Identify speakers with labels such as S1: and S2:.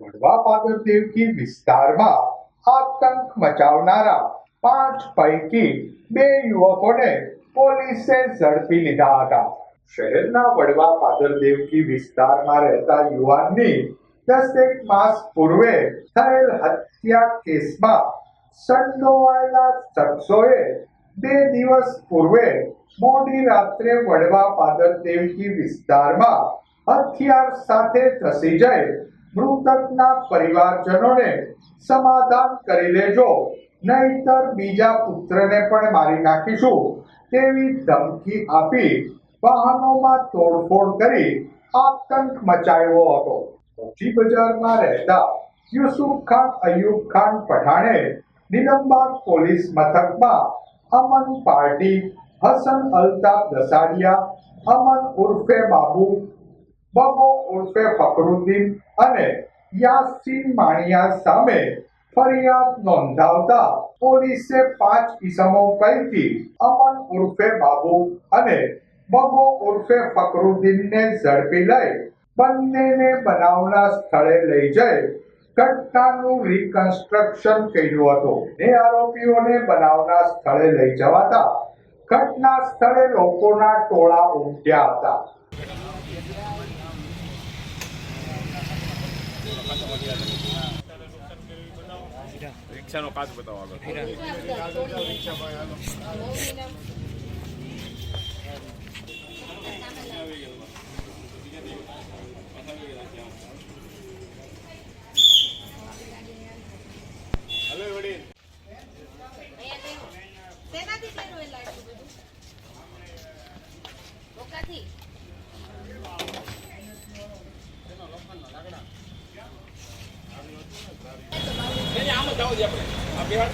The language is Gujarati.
S1: વડવા પાદર દેવકી વિસ્તારમાં આતંક મચાવનારા પાંચ પૈકી બે યુવકોને પોલીસે ઝડપી લીધા હતા. શહેરના વડવા પાદર દેવકી વિસ્તારમાં રહેતા યુવાનની દસેક માસ પૂર્વે થયેલ હત્યા કેસમાં સંડોવાયેલા શખ્સોએ બે દિવસ પૂર્વે મોડી રાત્રે વડવા પાદર દેવકી વિસ્તારમાં હથિયાર સાથે ધસી જઈ મૃતકના પરિવારજનોને સમાધાન કરી લેજો. નહીતર બીજા પુત્રને પણ મારી નાખીશું. તેવી ધમકી આપી વાહનોમાં તોડફોડ કરી આતંક મચાવ્યો હતો. મોચી બજારમાં રહેતા યુસુફ ખાન, અયુબ ખાન પઠાણે નિલંબાગ પોલીસ મથકમાં અમન પાર્ટી, હસન અલ્તાફ દસાડિયા અમન ઉર્ફે બાબુ બબો ઉર્ફે ફકરુદ્દીન અને યાસીન માણિયા સામે ફરિયાદ નોંધાવતા પોલીસે પાંચ ઇસમો પૈકી અમન ઉર્ફે બાબુ અને બબો ઉર્ફે ફકરુદ્દીનને ઝડપી લઈ બંનેને બનાવના સ્થળે લઈ જઈ ઘટનાનું રિકન્સ્ટ્રક્શન કર્યું હતું. ને આરોપીઓને બનાવના સ્થળે લઈ જવાતા ઘટના સ્થળે લોકોના ટોળા ઉમટ્યા હતા.
S2: રિક્ષાનો કાચ બતાવો
S3: શેનાથી પહેરવેલા આટલું બધું? ધોકાથી?
S2: આમ જ આપણે. આ બિહાર